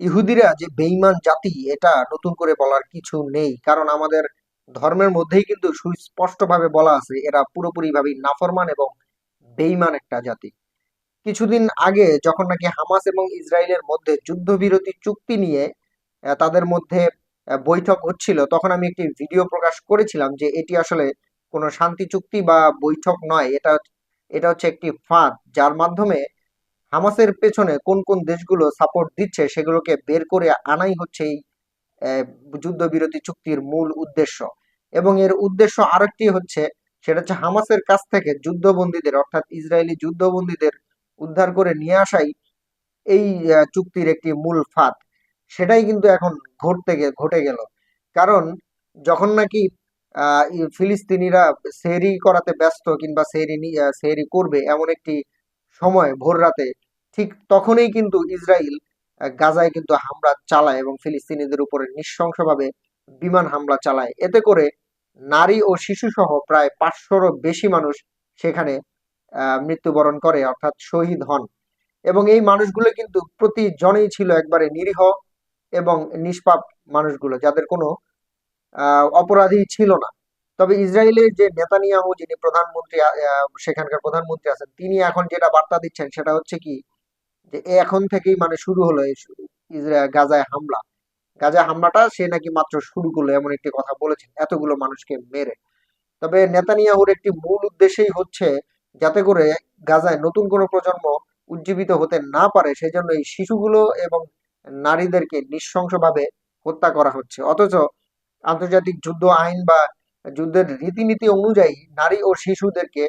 ইহুদিরা যে বেঈমান জাতি, এটা নতুন করে বলার কিছু নেই। কারণ আমাদের ধর্মের মধ্যেই কিন্তু সুস্পষ্টভাবে বলা আছে, এরা পুরোপুরিভাবে নাফরমান এবং বেঈমান একটা জাতি। কিছুদিন আগে যখন নাকি হামাস এবং ইসরায়েলের মধ্যে যুদ্ধবিরতি চুক্তি নিয়ে তাদের মধ্যে বৈঠক হচ্ছিল, তখন আমি একটি ভিডিও প্রকাশ করেছিলাম যে এটি আসলে কোনো শান্তি চুক্তি বা বৈঠক নয়, এটা এটা হচ্ছে একটি ফাঁদ, যার মাধ্যমে হামাসের পেছনে কোন কোন দেশগুলো সাপোর্ট দিচ্ছে সেগুলোকে বের করে আনাই হচ্ছে এই যুদ্ধবিরতি চুক্তির মূল উদ্দেশ্য। এবং এর উদ্দেশ্য আরেকটি হচ্ছে সেটা হচ্ছে হামাসের কাছ থেকে যুদ্ধবন্দীদের অর্থাৎ ইসরায়েলি যুদ্ধবন্দীদের উদ্ধার করে নিয়ে আসাই এই চুক্তির একটি মূল ফাঁদ। সেটাই কিন্তু এখন ঘটতে ঘটে গেল। কারণ যখন নাকি ফিলিস্তিনিরা সেহরি করাতে ব্যস্ত কিংবা আহ, সেহরি করবে এমন একটি সময়, ভোর রাতে, ঠিক তখনই কিন্তু ইসরায়েল গাজায় কিন্তু হামলা চালায় এবং ফিলিস্তিনিদের উপরে নৃশংসভাবে বিমান হামলা চালায়। এতে করে নারী ও শিশু সহ প্রায় পাঁচশোরও বেশি মানুষ সেখানে মৃত্যুবরণ করে, অর্থাৎ শহীদ হন। এবং এই মানুষগুলো কিন্তু প্রতি প্রতিজনেই ছিল একবারে নিরীহ এবং নিষ্পাপ মানুষগুলো, যাদের কোনো অপরাধী ছিল না। তবে ইসরায়েলের যে নেতানিয়াহু, যিনি প্রধানমন্ত্রী সেখানকার প্রধানমন্ত্রী আছেন, তিনি এখন যেটা বার্তা দিচ্ছেন সেটা হচ্ছে কি, যে এখন থেকেই মানে শুরু হলো গাজায় হামলা। গাজা হামলাটা সে নাকি মাত্র শুরু করল এমন একটি কথা বলেছেন এতগুলো মানুষকে মেরে। তবে নেতানিয়াহুর একটি মূল উদ্দেশ্যই হচ্ছে যাতে করে গাজায় নতুন কোনো প্রজন্ম উজ্জীবিত হতে না পারে, সেজন্য এই শিশুগুলো এবং নারীদেরকে নৃশংসভাবে হত্যা করা হচ্ছে। অথচ আন্তর্জাতিক যুদ্ধ আইন বা যুদ্ধের রীতিনীতি অনুযায়ী নারী ও শিশুদেরকে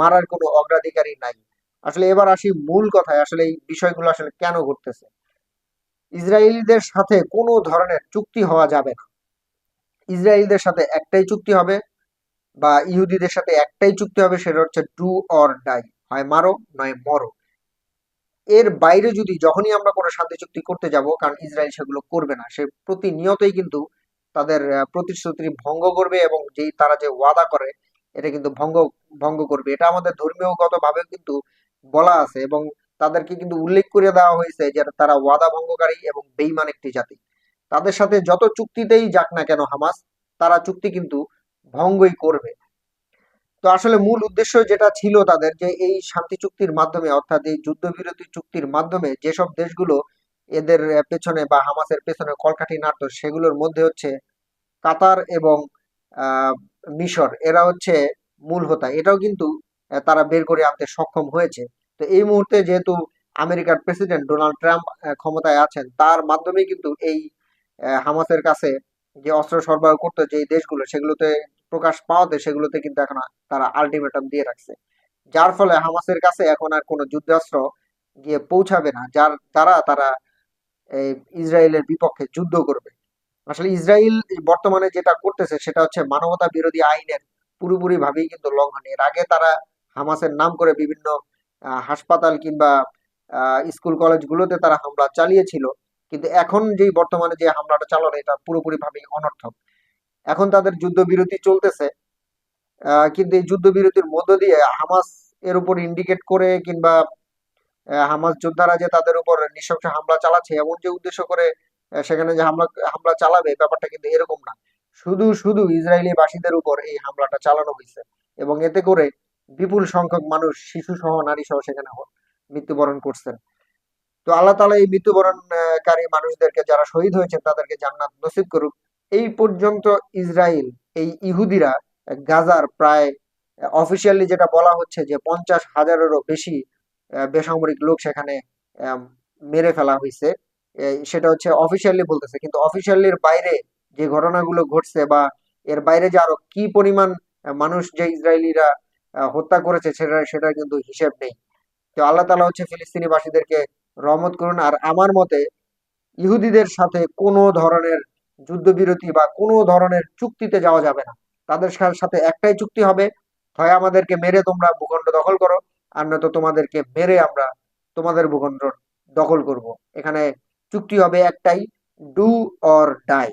মারার কোনো অগ্রাধিকারই নাই। আসলে এবার আসি মূল কথায়, আসলে এই বিষয়গুলো আসলে কেন ঘটতেছে? ইসরায়েলিদের সাথে কোনো ধরনের চুক্তি হওয়া যাবে না। ইসরায়েলদের সাথে একটাই চুক্তি হবে বা ইহুদিদের সাথে একটাই চুক্তি হবে, সেটা হচ্ছে ডু অর ডাই। হয় মারো, নয় মরো। এর বাইরে যদি যখনই আমরা কোনো শান্তি চুক্তি করতে যাব, কারণ ইসরায়েল সেগুলো করবে না, সে প্রতিনিয়তই কিন্তু তাদের প্রতিশ্রুতি ভঙ্গ করবে এবং যেই তারা যে ওয়াদা করে, এটা কিন্তু ভঙ্গ ভঙ্গ করবে। এটা আমাদের ধর্মীয়গত ভাবে কিন্তু বলা আছে এবং তাদেরকে কিন্তু উল্লেখ করে দেওয়া হয়েছে যে তারা ওয়াদা ভঙ্গকারী এবং বেইমান একটি জাতি। তাদের সাথে যত চুক্তিতেই যাক না কেন হামাস, তারা চুক্তি কিন্তু ভঙ্গই করবে। তো আসলে মূল উদ্দেশ্য যেটা ছিল তাদের যে এই শান্তি চুক্তির মাধ্যমে, অর্থাৎ এই যুদ্ধবিরতি চুক্তির মাধ্যমে যেসব দেশগুলো এদের পেছনে বা হামাসের পেছনে কলকাঠি নাড়তো, সেগুলোর মধ্যে হচ্ছে কাতার এবং মিশর, এরা হচ্ছে মূল হোতা। এটাও কিন্তু তারা বের করে আনতে সক্ষম হয়েছে। তো এই মুহূর্তে যেহেতু আমেরিকার প্রেসিডেন্ট ডোনাল্ড ট্রাম্প ক্ষমতায় আছেন, তার মাধ্যমে কিন্তু এই হামাসের কাছে যে অস্ত্র সরবরাহ করতো যে দেশগুলো, সেগুলোতে প্রকাশ পাওয়াতে সেগুলোতে কিন্তু এখন তারা আলটিমেটাম দিয়ে রাখছে। যার ফলে হামাসের কাছে এখন আর কোনো যুদ্ধাস্ত্র গিয়ে পৌঁছাবে না, যার দ্বারা তারা ইসরায়েলের বিপক্ষে যুদ্ধ করবে। আসলে ইসরায়েল বর্তমানে যেটা করতেছে সেটা হচ্ছে মানবতা বিরোধী আইনের পুরোপুরি ভাবেই কিন্তু লঙ্ঘন। এর আগে তারা হামাসের নাম করে বিভিন্ন হাসপাতাল কিংবা স্কুল কলেজগুলোতে তারা হামলা চালিয়েছিল। কিন্তু এখন যেই বর্তমানে যে হামলাটা চালানো, এটা পুরোপুরি ভাবেই অনর্থক। এখন তাদের যুদ্ধবিরতি চলতেছে। কিন্তু এই যুদ্ধবিরতির মধ্য দিয়ে হামাস এর উপর ইন্ডিকেট করে কিংবা হামাস যোদ্ধারা যে তাদের উপর নৃশংস হামলা চালাচ্ছে, এমন যে উদ্দেশ্য করে সেখানে যে হামলা হামলা চালাবে, ব্যাপারটা কিন্তু এরকম না। শুধু শুধু ইসরায়েলি বাসীদের উপর এই হামলাটা চালানো হয়েছে এবং এতে করে বিপুল সংখ্যক মানুষ শিশু সহ নারী সহ সেখানে মৃত্যুবরণ করছেন তো আল্লাহ তাআলা এই মৃত্যুবরণকারী মানুষদেরকে যারা শহীদ হয়েছেন তাদেরকে জান্নাত নসিব করুক। এই পর্যন্ত ইসরায়েল, এই ইহুদিরা গাজার প্রায় অফিসিয়ালি যেটা বলা হচ্ছে যে পঞ্চাশ হাজারেরও বেশি বেসামরিক লোক সেখানে মেরে ফেলা হয়েছে। সেটা হচ্ছে অফিসিয়ালি বলতেছে। কিন্তু অফিসিয়ালির বাইরে যে ঘটনাগুলো ঘটছে বা এর বাইরে যে আরও কি পরিমাণ মানুষ যে ইসরায়েলিরা হত্যা করেছে সেটা সেটা কিন্তু হিসেব নেই। তো আল্লাহ তাআলা হচ্ছে ফিলিস্তিনি বাসীদেরকে রহমত করুন। আর আমার মতে ইহুদিদের সাথে কোনো ধরনের যুদ্ধবিরতি বা কোনো ধরনের চুক্তিতে যাওয়া যাবে না। তাদের সাথে একটাই চুক্তি হবে, হয় আমাদেরকে মেরে তোমরা ভূখণ্ড দখল করো, আর নয়তো তোমাদেরকে মেরে আমরা তোমাদের ভূখণ্ড দখল করব। এখানে চুক্তি হবে একটাই ডু অর ডাই